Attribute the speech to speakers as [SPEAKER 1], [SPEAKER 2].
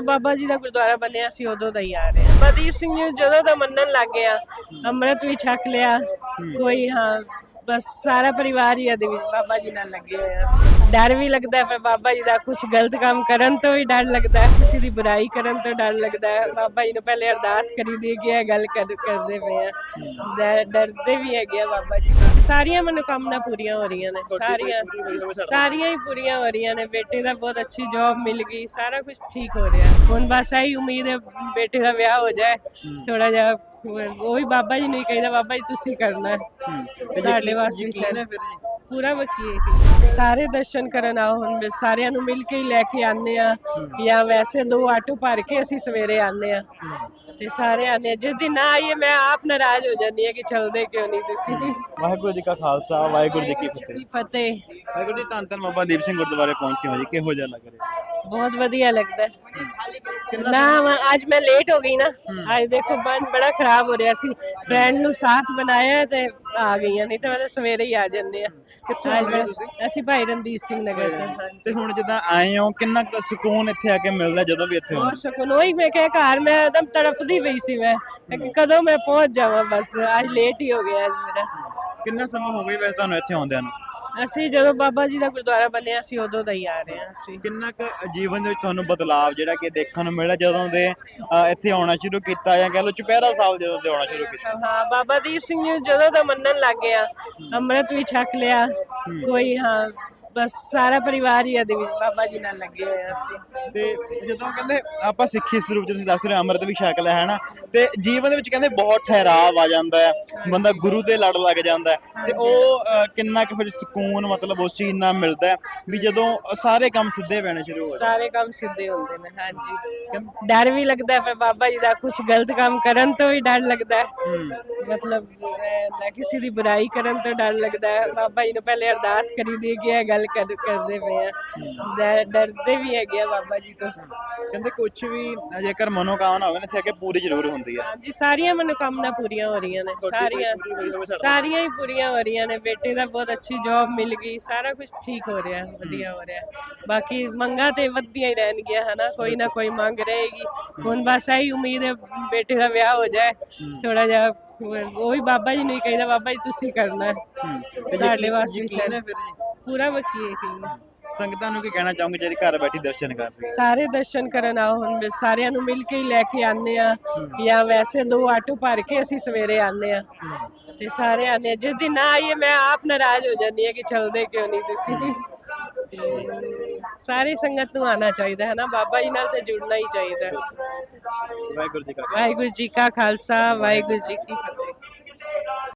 [SPEAKER 1] ਜਦੋਂ ਬਾਬਾ ਜੀ ਦਾ ਗੁਰਦੁਆਰਾ ਬਣਿਆ ਸੀ ਉਦੋਂ ਦਾ ਹੀ ਆ ਰਹੇ। ਹਾਂ ਬਦੀਪ ਸਿੰਘ ਜੀ ਨੂੰ ਜਦੋਂ ਦਾ ਮੰਨਣ ਲੱਗ ਗਿਆ ਅੰਮ੍ਰਿਤ ਵੀ ਛਕ ਲਿਆ। ਕੋਈ ਹਾਂ ਬਸ ਸਾਰਾ ਪਰਿਵਾਰ ਹੀ ਇਹਦੇ ਵਿੱਚ ਬਾਬਾ ਜੀ ਨਾਲ ਲੱਗੇ ਹੋਏ ਆ। ਅਸੀਂ। ਡਰ ਵੀ ਲੱਗਦਾ ਫਿਰ ਬਾਬਾ ਜੀ ਦਾ ਕੁਝ ਗਲਤ ਕੰਮ ਕਰਨ ਤੋਂ ਵੀ ਡਰ ਲੱਗਦਾ ਹੈ ਕਿਸੇ ਦੀ ਬੁਰਾਈ ਕਰਨ ਤੋਂ ਡਰ ਲੱਗਦਾ ਹੈ। ਬਾਬਾ ਜੀ ਨੂੰ ਪਹਿਲੇ ਅਰਦਾਸ ਕਰੀ ਦੀ ਇਹ ਗੱਲ ਕਰ- ਕਰਦੇ ਪਏ ਆ। ਡਰ- ਡਰਦੇ ਵੀ ਹੈਗੇ ਆ ਬਾਬਾ ਜੀ ਤੋਂ ਸਾਰੀਆਂ ਮਨੋਕਾਮਨਾ ਪੂਰੀਆਂ ਹੋ ਰਹੀਆਂ ਨੇ ਸਾਰੀਆਂ ਸਾਰੀਆਂ ਹੀ ਪੂਰੀਆਂ ਹੋ ਰਹੀਆਂ ਨੇ ਬੇਟੇ ਦਾ ਬਹੁਤ ਅੱਛੀ ਜੌਬ ਮਿਲ ਗਈ ਸਾਰਾ ਕੁਝ ਠੀਕ ਹੋ ਰਿਹਾ। ਹੁਣ ਬਸ ਇਹੀ ਉਮੀਦ ਹੈ ਬੇਟੇ ਦਾ ਵਿਆਹ ਹੋ ਜਾਏ ਥੋੜਾ ਜਿਹਾ ਉਹ ਵੀ ਬਾਬਾ ਜੀ ਨੂੰ ਹੀ ਕਹਿੰਦਾ ਬਾਬਾ ਜੀ ਤੁਸੀਂ ਕਰਨਾ। ਹੈ। ਸਾਡੇ ਵਾਸਤੇ ਵੀ
[SPEAKER 2] ਯਕੀਨ ਹੈ ਫਿਰ ਜੀ
[SPEAKER 1] ਪੂਰਾ ਵਕੀਲ ਹੀ। ਸਾਰੇ ਦਰਸ਼ਨ ਕਰਨ ਆਓ ਹੁਣ ਸਾਰਿਆਂ ਨੂੰ ਮਿਲ ਕੇ ਹੀ ਲੈ ਕੇ ਆਨੇ ਆ ਜਾਂ ਵੈਸੇ ਦੋ ਆਟੋ ਭਰ ਕੇ ਅਸੀਂ ਸਵੇਰੇ ਆਨੇ ਆ ਤੇ ਸਾਰੇ ਆਨੇ ਜਿਸ ਦਿਨ ਨਾ ਆਈਏ ਮੈਂ ਆਪ ਨਾਰਾਜ਼ ਹੋ ਜਾਂਦੀ ਆ ਕਿ ਚਲਦੇ ਕਿਉਂ ਨਹੀਂ ਤੁਸੀਂ।
[SPEAKER 2] ਵਾਹਿਗੁਰੂ ਜੀ ਕਾ ਖਾਲਸਾ ਵਾਹਿਗੁਰੂ ਜੀ ਕੀ ਫਤਿਹ।
[SPEAKER 1] ਫਤਿਹ।
[SPEAKER 2] ਵਾਹਿਗੁਰੂ ਜੀ ਧੰਨ ਧੰਨ ਬਾਬਾ ਦੀਪ ਸਿੰਘ ਗੁਰਦੁਆਰੇ ਪਹੁੰਚੇ ਹੋ ਜੀ। ਕਿਹੋ ਜਿਹਾ ਲੱਗ ਰਿਹਾ?
[SPEAKER 1] ਬਹੁਤ ਵਧੀਆ ਲੱਗਦਾ ਹੈ ਨਾ ਮੈਂ- ਅੱਜ ਮੈਂ ਲੇਟ ਹੋ ਗਈ ਨਾ ਅੱਜ ਦੇਖੋ ਬੰਦ ਬੜਾ ਖਰਾਬ ਹੋ ਰਿਹਾ ਸੀ ਫਰੈਂਡ ਨੂੰ ਸਾਥ ਬਣਾਇਆ ਤੇ ਆ ਗਈਆਂ ਨਹੀਂ ਤਾਂ ਮੈਂ ਤਾਂ ਸਵੇਰੇ ਹੀ ਆ ਜਾਂਦੇ ਆ
[SPEAKER 2] ਕਿੱਥੋਂ
[SPEAKER 1] ਅੱਜ
[SPEAKER 2] ਆਏ ਹੋ
[SPEAKER 1] ਮੈਂ-
[SPEAKER 2] ਤੁਸੀਂ?
[SPEAKER 1] ਅਸੀਂ ਭਾਈ ਰਣਜੀਤ ਸਿੰਘ ਨਗਰ ਤੋਂ ਹਾਂਜੀ
[SPEAKER 2] ਤੇ ਹੁਣ ਜਿੱਦਾਂ ਆਏ ਹੋ ਕਿੰਨਾ ਕੁ ਸਕੂਨ ਇੱਥੇ ਆ ਕੇ ਮਿਲਦਾ ਜਦੋਂ ਵੀ ਇੱਥੇ
[SPEAKER 1] ਬਹੁਤ
[SPEAKER 2] ਆਉਂਦੇ
[SPEAKER 1] ਸਕੂਨ ਉਹੀ ਮੈਂ ਕਿਹਾ ਘਰ ਮੈਂ एकदम ਤੜਫਦੀ ਪਈ ਸੀ ਮੈਂ ਮੈਂ ਕਿ ਕਦੋਂ ਮੈਂ ਪਹੁੰਚ ਜਾਵਾਂ ਬਸ ਅੱਜ ਲੇਟ ਹੀ ਹੋ ਗਿਆ ਅੱਜ ਮੇਰਾ
[SPEAKER 2] ਕਿੰਨਾ ਸਮਾਂ ਹੋ ਗਿਆ ਵੈਸੇ ਤੁਹਾਨੂੰ ਇੱਥੇ ਆਉਂਦਿਆਂ ਨੂੰ
[SPEAKER 1] ਅਸੀਂ ਜਦੋਂ ਬਾਬਾ ਜੀ ਦਾ ਗੁਰਦੁਆਰਾ ਬਣਿਆ ਸੀ ਉਦੋਂ ਦਾ ਹੀ ਆ ਰਹੇ ਹਾਂ ਅਸੀਂ।
[SPEAKER 2] ਕਿੰਨਾ ਕੁ ਜੀਵਨ ਦੇ ਵਿੱਚ ਤੁਹਾਨੂੰ ਬਦਲਾਅ ਜਿਹੜਾ ਕਿ ਦੇਖਣ ਨੂੰ ਮਿਲਿਆ ਜਦੋਂ ਦੇ ਅ, ਇੱਥੇ ਆਉਣਾ ਸ਼ੁਰੂ ਕੀਤਾ ਜਾਂ ਕਹ ਲਓ ਚੁਪਹਿਰਾ ਸਾਹਿਬ ਜਦੋਂ ਦੇ ਆਉਣਾ ਸ਼ੁਰੂ ਕੀਤਾ?
[SPEAKER 1] ਹਾਂ ਬਾਬਾ ਦੀਪ ਸਿੰਘ ਜੀ ਨੂੰ ਜਦੋਂ ਦਾ ਮੰਨਣ ਲੱਗ ਗਿਆ ਅੰਮ੍ਰਿਤ ਵੀ ਛਕ ਲਿਆ ਕੋਈ ਹਾਂ ਬਸ ਸਾਰਾ ਪਰਿਵਾਰ ਹੀ ਇਹਦੇ ਵਿੱਚ ਬਾਬਾ ਜੀ ਨਾਲ ਲੱਗੇ ਹੋਏ ਅਸੀਂ।
[SPEAKER 2] ਤੇ ਜਦੋਂ ਕਹਿੰਦੇ ਆਪਾਂ ਸਿੱਖੀ ਸਰੂਪ ਚ ਤੁਸੀਂ ਦੱਸ ਰਹੇ ਹੋ ਅੰਮ੍ਰਿਤ ਵੀ ਛਕ ਲਿਆ ਹੈ ਨਾ ਤੇ ਜੀਵਨ ਦੇ ਵਿੱਚ ਕਹਿੰਦੇ ਬਹੁਤ ਠਹਿਰਾਵ ਆ ਜਾਂਦਾ ਹੈ। ਬੰਦਾ ਗੁਰੂ ਦੇ ਲੜ ਲੱਗ ਜਾਂਦਾ ਹੈ। ਤੇ ਉਹ ਕਿੰਨਾ ਕੁ ਫਿਰ ਸਕੂਨ ਮਤਲਬ ਉਸ ਚੀਜ਼ ਨਾਲ ਮਿਲਦਾ ਹੈ ਵੀ ਜਦੋਂ ਸਾਰੇ ਕੰਮ ਸਿੱਧੇ ਪੈਣੇ ਸ਼ੁਰੂ ਹੋ ਜਾਂਦੇ।
[SPEAKER 1] ਸਾਰੇ ਕੰਮ ਸਿੱਧੇ ਹੁੰਦੇ ਨੇ ਹਾਂਜੀ। ਡਰ ਵੀ ਲੱਗਦਾ ਹੈ ਫਿਰ ਬਾਬਾ ਜੀ ਦਾ ਕੁਝ ਗਲਤ ਕੰਮ ਕਰਨ ਤੋਂ ਵੀ ਡਰ ਲੱਗਦਾ ਹੈ। ਮਤਲਬ ਨਾ ਕਿਸੇ ਦੀ ਬੁਰਾਈ ਕਰਨ ਤੋਂ ਡਰ ਲੱਗਦਾ ਹੈ। ਬਾਬਾ ਜੀ ਨੂੰ ਪਹਿਲੇ ਅਰਦਾਸ ਕਰੀ ਦੀ ਕਿ ਇਹ ਗੱਲ ਕਰ- ਕਰਦੇ ਪਏ ਆ। ਡਰ- ਡਰਦੇ ਵੀ ਹੈਗੇ ਆ ਬਾਬਾ ਜੀ ਤੋਂ।
[SPEAKER 2] ਕਹਿੰਦੇ ਕੁਝ ਵੀ ਜੇਕਰ ਮਨੋਕਾਮਨਾ ਹੋਵੇ ਨਾ ਇੱਥੇ ਕੇ ਪੂਰੀ ਜ਼ਰੂਰ ਹੁੰਦੀ ਹੈ
[SPEAKER 1] ਹਾਂਜੀ ਸਾਰੀਆਂ ਮਨੋਕਾਮਨਾ ਪੂਰੀਆਂ ਹੋ ਰਹੀਆਂ ਨੇ। ਸਾਰੀਆਂ ਸਾਰੀਆਂ ਹੀ ਪੂਰੀਆਂ ਹੋ ਰਹੀਆਂ ਨੇ। ਬੇਟੇ ਦਾ ਬਹੁਤ ਅੱਛੀ ਜੌਬ ਮਿਲ ਗਈ। ਸਾਰਾ ਕੁਝ ਠੀਕ ਹੋ ਰਿਹਾ ਵਧੀਆ ਹੋ ਰਿਹਾ। ਬਾਕੀ ਮੰਗਾਂ ਤੇ ਵੱਧਦੀਆਂ ਹੀ ਰਹਿਣਗੀਆਂ ਹਨਾ। ਕੋਈ ਨਾ ਕੋਈ ਮੰਗ ਰਹੇਗੀ। ਹੁਣ ਬਸ ਇਹੀ ਉਮੀਦ ਹੈ ਬੇਟੇ ਦਾ ਵਿਆਹ ਹੋ ਜਾਏ। ਥੋੜਾ ਜਿਹਾ ਉਹ ਵੀ ਬਾਬਾ ਜੀ ਨੂੰ ਹੀ ਕਹਿੰਦਾ ਬਾਬਾ ਜੀ ਤੁਸੀਂ ਕਰਨਾ ਹੈ। ਸਾਡੇ ਵਾਸਤੇ
[SPEAKER 2] ਯਕੀਨ ਹੈ ਫਿਰ ਜੀ?
[SPEAKER 1] ਪੂਰਾ ਵਕੀਲ ਹੀ
[SPEAKER 2] ਸੰਗਤਾਂ ਨੂੰ ਕੀ ਕਹਿਣਾ ਚਾਹੋਗੇ ਜਿਹੜੀ ਘਰ ਬੈਠੀ ਦਰਸ਼ਨ ਕਰ ਰਹੀ?
[SPEAKER 1] ਸਾਰੇ ਦਰਸ਼ਨ ਕਰਨ ਆਓ ਹੁਣ ਵੀ ਸਾਰਿਆਂ ਨੂੰ ਮਿਲ ਕੇ ਹੀ ਲੈ ਕੇ ਆਨੇ ਆ ਜਾਂ ਵੈਸੇ ਦੋ ਆਟੋ ਭਰ ਕੇ ਅਸੀਂ ਸਵੇਰੇ ਆਨੇ ਆ ਤੇ ਸਾਰੇ ਆਨੇ ਆ ਜਿਸ ਦਿਨ ਨਾ ਆਈਏ ਮੈਂ ਆਪ ਨਾਰਾਜ਼ ਹੋ ਜਾਂਦੀ ਆ ਕਿ ਚਲਦੇ ਕਿਉਂ ਨਹੀਂ ਤੁਸੀਂ। ਤੇ ਸਾਰੀ ਸੰਗਤ ਨੂੰ ਆਣਾ ਚਾਹੀਦਾ ਹੈ ਨਾ ਬਾਬਾ ਜੀ ਨਾਲ ਤੇ ਜੁੜਨਾ ਹੀ ਚਾਹੀਦਾ ਹੈ।
[SPEAKER 2] ਵਾਹਿਗੁਰੂ ਜੀ ਕਾ
[SPEAKER 1] ਵਾਹਿਗੁਰੂ ਜੀ ਕਾ ਖਾਲਸਾ ਵਾਹਿਗੁਰੂ ਜੀ ਕੀ ਫਤਿਹ